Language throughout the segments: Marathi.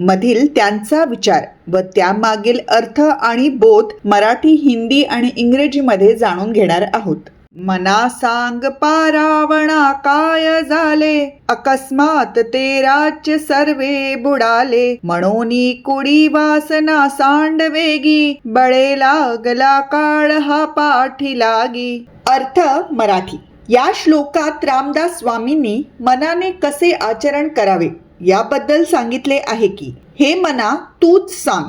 मधील त्यांचा विचार व त्यामागील अर्थ आणि बोध मराठी हिंदी आणि इंग्रजीमध्ये जाणून घेणार आहोत. मना सांग पारावणा काय झाले? अकस्मात ते राज्य सर्वे बुडाले. म्हणून कुडी वासना सांडवेगी बळे लागला काळ हा पाठी लागी. अर्थ मराठी. या श्लोकात रामदास स्वामींनी मनाने कसे आचरण करावे? याबद्दल सांगितले आहे की हे मना तूच सांग.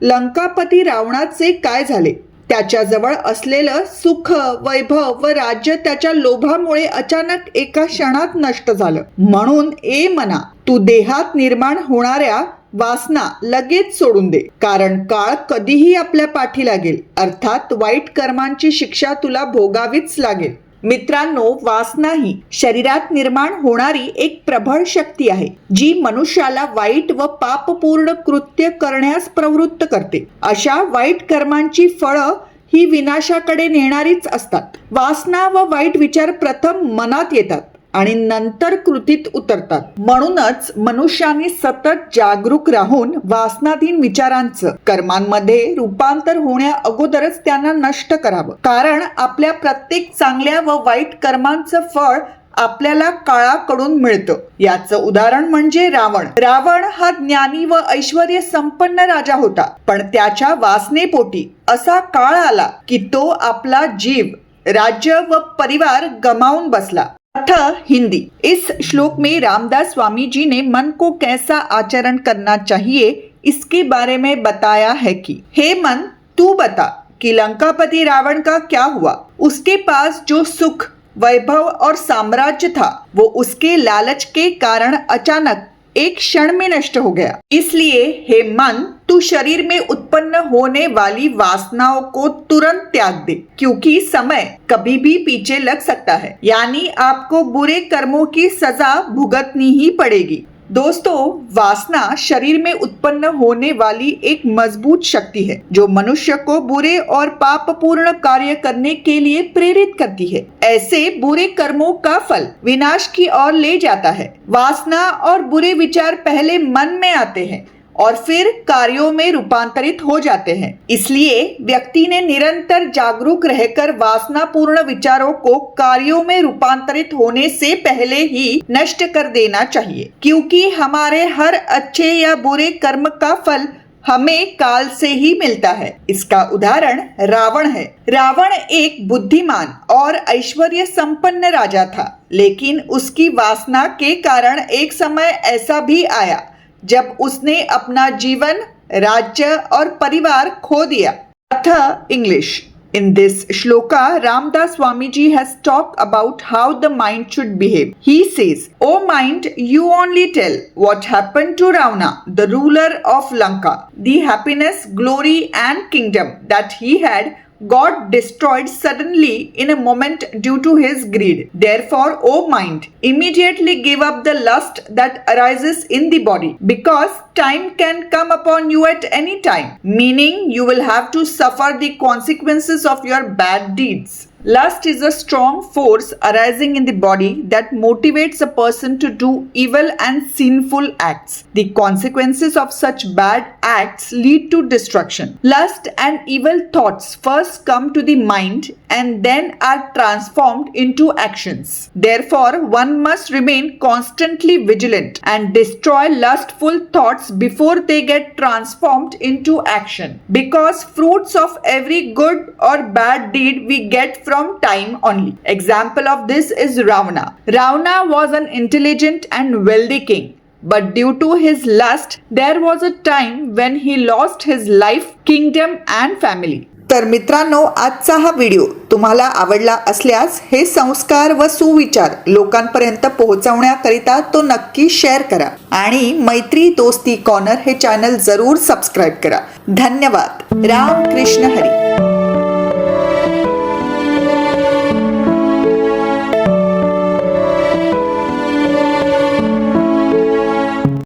लंकापती रावणाचे काय झाले? त्याच्याजवळ असलेलं सुख वैभव व राज्य त्याच्या लोभामुळे अचानक एका क्षणात नष्ट झालं. म्हणून ए मना तू देहात निर्माण होणाऱ्या वासना लगेच सोडून दे. कारण काळ कधीही आपल्या पाठी लागेल अर्थात वाईट कर्मांची शिक्षा तुला भोगावीच लागेल. मित्रांनो वासना ही शरीरात निर्माण होणारी एक प्रबळ शक्ती आहे जी मनुष्याला वाईट व पापपूर्ण कृत्य करण्यास प्रवृत्त करते. अशा वाईट कर्मांची फळं ही विनाशाकडे नेणारीच असतात. वासना व वाईट विचार प्रथम मनात येतात. आणि नंतर कृतीत उतरतात. म्हणूनच मनुष्याने सतत जागरूक राहून वासनाधीन विचारांचं कर्मांमध्ये रूपांतर होण्या अगोदरच त्यांना नष्ट करावं. कारण आपल्या प्रत्येक चांगल्या व वाईट कर्मांचं फळ आपल्याला काळाकडून मिळतं. याचं उदाहरण म्हणजे रावण. रावण हा ज्ञानी व ऐश्वर संपन्न राजा होता. पण त्याच्या वासनेपोटी असा काळ आला की तो आपला जीव राज्य व परिवार गमावून बसला. अर्थ हिंदी। इस श्लोक में रामदास स्वामी जी ने मन को कैसा आचरण करना चाहिए, इसके बारे में बताया है कि, हे मन, तू बता, कि लंकापति रावण का क्या हुआ? उसके पास जो सुख, वैभव और साम्राज्य था, वो उसके लालच के कारण अचानक एक क्षण में नष्ट हो गया। इसलिए, हे मन, तू शरीर में उत्पन्न होने वाली वासनाओं को तुरंत त्याग दे, क्योंकि समय कभी भी पीछे लग सकता है। यानी आपको बुरे कर्मों की सजा भुगतनी ही पड़ेगी। दोस्तों, वासना शरीर में उत्पन्न होने वाली एक मज़बूत शक्ति है, जो मनुष्य को बुरे और पाप पूर्ण कार्य करने के लिए प्रेरित करती है। ऐसे बुरे कर्मों का फल विनाश की ओर ले जाता है। वासना और बुरे विचार पहले मन में आते हैं। और फिर कार्यों में रूपांतरित हो जाते हैं। इसलिए व्यक्ति ने निरंतर जागरूक रहकर वासनापूर्ण विचारों को कार्यों में रूपांतरित होने से पहले ही नष्ट कर देना चाहिए। क्योंकि हमारे हर अच्छे या बुरे कर्म का फल हमें काल से ही मिलता है। इसका उदाहरण रावण है। रावण एक बुद्धिमान और ऐश्वर्य संपन्न राजा था, लेकिन उसकी वासना के कारण एक समय ऐसा भी आया जब उसने अपना जीवन राज्य और परिवार खो दिया अर्थ English In this shloka, Ramdas Swamiji has talked about how the mind should behave. He says, O mind, you only tell what happened to Ravana, the ruler of Lanka. The happiness, glory, and kingdom that he had got destroyed suddenly in a moment due to his greed. Therefore, O mind, immediately give up the lust that arises in the body, because time can come upon you at any time, meaning you will have to suffer the consequences of your bad deeds. Lust is a strong force arising in the body that motivates a person to do evil and sinful acts. The consequences of such bad acts lead to destruction. Lust and evil thoughts first come to the mind and then are transformed into actions. Therefore, one must remain constantly vigilant and destroy lustful thoughts before they get transformed into action. Because fruits of every good or bad deed we get from time only. Example of this is Ravana. Ravana was an intelligent and wealthy king. But due to his lust, there was a time when he lost his life, kingdom, and family. तर मित्रांनो आजचा हा व्हिडिओ तुम्हाला आवडला असल्यास हे संस्कार व सुविचार लोकांपर्यंत पोहोचवण्याकरिता तो नक्की शेअर करा आणि मैत्री दोस्ती कॉर्नर हे चॅनल जरूर सबस्क्राईब करा धन्यवाद राम कृष्ण हरी